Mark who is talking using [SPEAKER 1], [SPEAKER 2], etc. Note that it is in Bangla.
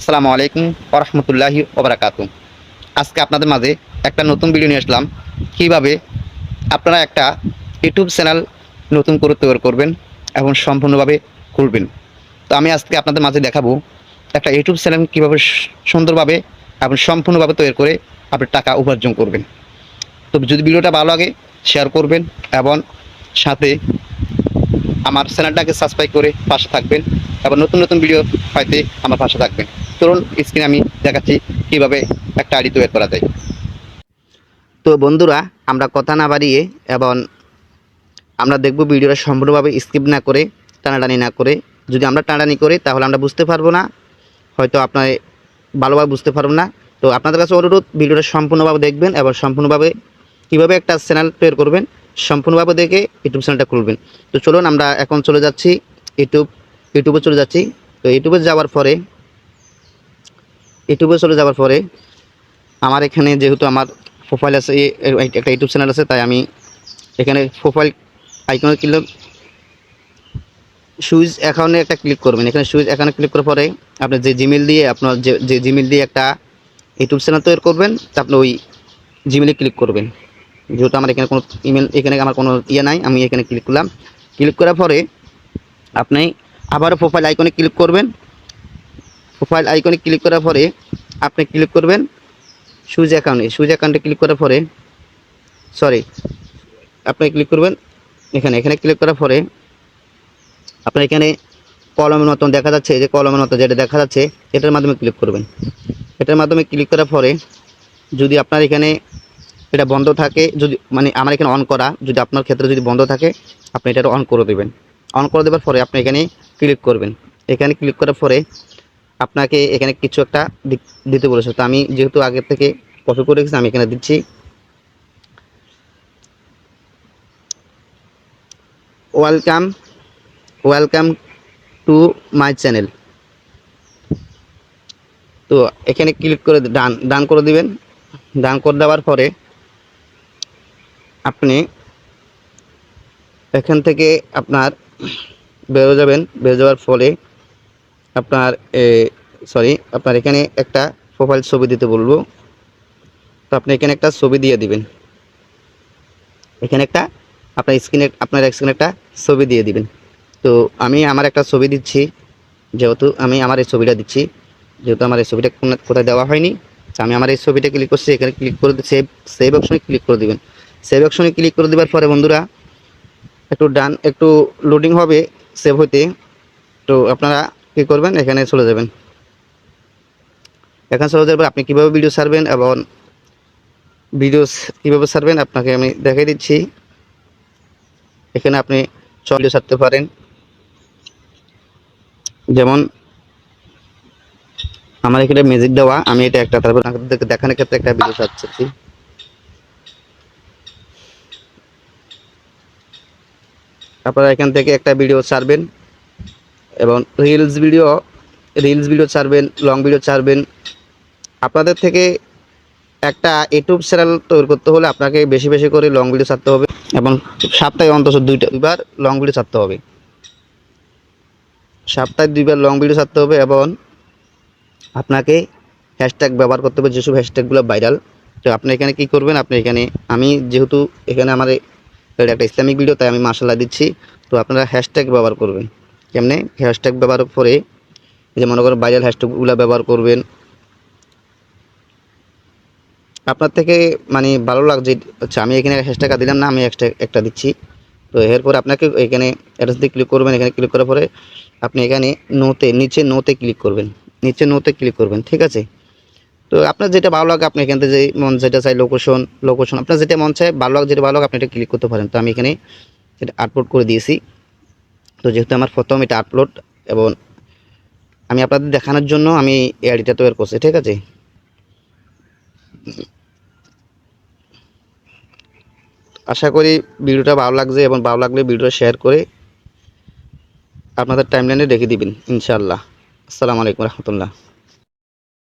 [SPEAKER 1] আসসালামু আলাইকুম ওরহমতুল্লাহি ওবরাকাতু আজকে আপনাদের মাঝে একটা নতুন ভিডিও নিয়ে আসলাম। কীভাবে আপনারা একটা ইউটিউব চ্যানেল নতুন করে তৈরি করবেন এবং সম্পূর্ণভাবে খুলবেন। তো আমি আজকে আপনাদের মাঝে দেখাবো একটা ইউটিউব চ্যানেল কীভাবে সুন্দরভাবে এবং সম্পূর্ণভাবে তৈরি করে আপনি টাকা উপার্জন করবেন। তো যদি ভিডিওটা ভালো লাগে শেয়ার করবেন এবং সাথে আমার চ্যানেলটাকে সাবস্ক্রাইব করে পাশে থাকবেন এবং নতুন নতুন ভিডিও পাইতে আমার পাশে থাকবেন। চলুন স্ক্রিনে আমি দেখাচ্ছি কীভাবে একটা আইডি তৈরি করা যায়। তো বন্ধুরা, আমরা কথা না বাড়িয়ে এবং আমরা দেখব ভিডিওটা সম্পূর্ণভাবে স্কিপ না করে, টানাটানি না করে। যদি আমরা টানাটানি করি, তাহলে আমরা বুঝতে পারব না। হয়তো আপনার ভালোভাবে বুঝতে পারব না। তো আপনাদের কাছে অনুরোধ, ভিডিওটা সম্পূর্ণভাবে দেখবেন এবং সম্পূর্ণভাবে কীভাবে একটা চ্যানেল তৈরি করবেন, সম্পূর্ণভাবে দেখে ইউটিউব চ্যানেলটা খুলবেন। তো চলুন, আমরা এখন চলে যাচ্ছি, ইউটিউব, ইউটিউবে চলে যাচ্ছি। তো ইউটিউবে যাওয়ার পরে ইউটিউবে চলে যাওয়ার পরে আমার এখানে যেহেতু আমার প্রোফাইল আছে একটা ইউটিউব চ্যানেল আছে, তাই আমি এখানে প্রোফাইল আইকনে ক্লিক সুইচ অ্যাকাউন্টে একটা ক্লিক করবেন। এখানে সুইচ অ্যাকাউন্টে ক্লিক করার পরে আপনি যে জিমেল দিয়ে আপনার যে যে জিমেল দিয়ে একটা ইউটিউব চ্যানেল তৈরি করবেন, তা আপনি ওই জিমেলে ক্লিক করবেন। যেহেতু আমার এখানে কোনো ইমেল এখানে আমার কোনো ইয়ে নাই, আমি এখানে ক্লিক করলাম। ক্লিক করার পরে আপনি আবারও প্রোফাইল আইকনে ক্লিক করবেন। প্রোফাইল আইকনে ক্লিক করার পরে আপনি ক্লিক করবেন সুইচ অ্যাকাউন্টে সুইচ অ্যাকাউন্টে ক্লিক করার পরে সরি আপনি ক্লিক করবেন এখানে। এখানে ক্লিক করার পরে আপনার এখানে কলমের মতন দেখা যাচ্ছে যে কলমের মতো যেটা দেখা যাচ্ছে, এটার মাধ্যমে ক্লিক করবেন। এটার মাধ্যমে ক্লিক করার পরে যদি আপনার এখানে এটা বন্ধ থাকে, যদি মানে আমার এখানে অন করা, যদি আপনার ক্ষেত্রে যদি বন্ধ থাকে, আপনি এটা অন করে দেবেন। অন করে দেওয়ার পরে আপনি এখানে ক্লিক করবেন। এখানে ক্লিক করার পরে আপনাকে এখানে কিছু একটা দিতে বলেছে। তো আমি যেহেতু আগের থেকে কপি করে রেখেছি, আমি এখানে দিচ্ছি। Welcome welcome to my channel তো এখানে ক্লিক করে ডান ডান করে দিবেন। ডান করে দেওয়ার পরে আপনি এখান থেকে আপনার বেরো যাবেন। বেরো যাওয়ার ফলে আপনার সরি আপনার এখানে একটা প্রোফাইল ছবি দিতে বলব। তো আপনি এখানে একটা ছবি দিয়ে দিবেন। এখানে একটা, আপনার স্ক্রিনে আপনার স্ক্রিনে একটা ছবি দিয়ে দিবেন। তো আমি আমার একটা ছবি দিচ্ছি, যেহেতু আমি আমার এই ছবিটা দিচ্ছি, যেহেতু আমার এই ছবিটা কোথায় দেওয়া হয়নি আমি আমার এই ছবিটা ক্লিক করছি, এখানে ক্লিক করে সেভ সেভ অপশনে ক্লিক করে দিবেন। সেভ অপশনে ক্লিক করে দেওয়ার পরে বন্ধুরা, একটু ডান, একটু লোডিং হবে সেভ হইতে। তো আপনারা কী করবেন? এখানে চলে যাবেন। এখানে চলে যাবেন আপনি কীভাবে ভিডিও ছাড়বেন এবং ভিডিও কীভাবে সারবেন আপনাকে আমি দেখাই দিচ্ছি। এখানে আপনি ভিডিও ছাড়তে পারেন। যেমন আমার এখানে মিউজিক দেওয়া, আমি এটা একটা, তারপর দেখানোর ক্ষেত্রে একটা ভিডিও ছাড়ছি আপনারা এখান থেকে একটা ভিডিও ছাড়বেন। এবং রিলস ভিডিও রিলস ভিডিও ছাড়বেন লং ভিডিও ছাড়বেন। আপনাদের থেকে একটা ইউটিউব চ্যানেল তৈরি করতে হলে আপনাকে বেশি বেশি করে লং ভিডিও ছাড়তে হবে এবং সপ্তাহে অন্তত দুইটা, দুইবার লং ভিডিও ছাড়তে হবে। সপ্তাহে দুইবার লং ভিডিও ছাড়তে হবে এবং আপনাকে হ্যাশট্যাগ ব্যবহার করতে হবে, যেসব হ্যাশট্যাগুলো ভাইরাল তো আপনি এখানে কি করবেন? আপনি এখানে, আমি যেহেতু এখানে আমার একটা ইসলামিক ভিডিও তাই আমি মাসাল্লাহ দিচ্ছি। তো আপনারা হ্যাশট্যাগ ব্যবহার করবেন। কেমনে? হ্যাশট্যাগ ব্যবহার করে, যে মনে করেন ভাইরাল হ্যাশট্যাগুলো ব্যবহার করবেন। আপনার থেকে মানে ভালো লাগছে আচ্ছা আমি এখানে হ্যাশট্যাগ দিলাম না, আমি একটা একটা দিচ্ছি। তো এরপর আপনাকে এখানে অ্যাড্রেস দিয়ে ক্লিক করবেন, এখানে ক্লিক করার পরে আপনি এখানে নোতে নিচে নোতে ক্লিক করবেন। নিচে নোতে ক্লিক করবেন, ঠিক আছে? তো আপনার যেটা ভালো লাগে, আপনি এখান যে মন যেটা চাই লোকেশন লোকেশন আপনার যেটা মন চায়, ভালো লাগে যেটা ভালো লাগে, আপনি এটা ক্লিক করতে পারেন। তো আমি এখানে এটা আপলোড করে দিয়েছি। তো যেহেতু আমার প্রথম এটা আপলোড এবং আমি আপনাদের দেখানোর জন্য আমি এই আইডিটা তৈরি করছি, ঠিক আছে? আশা করি ভিডিওটা ভালো লাগছে এবং ভালো লাগলে ভিডিওটা শেয়ার করে আপনাদের টাইমলাইনে রেখে দিবেন, ইনশাআল্লাহ। আসসালামু আলাইকুম রহমতুল্লাহ।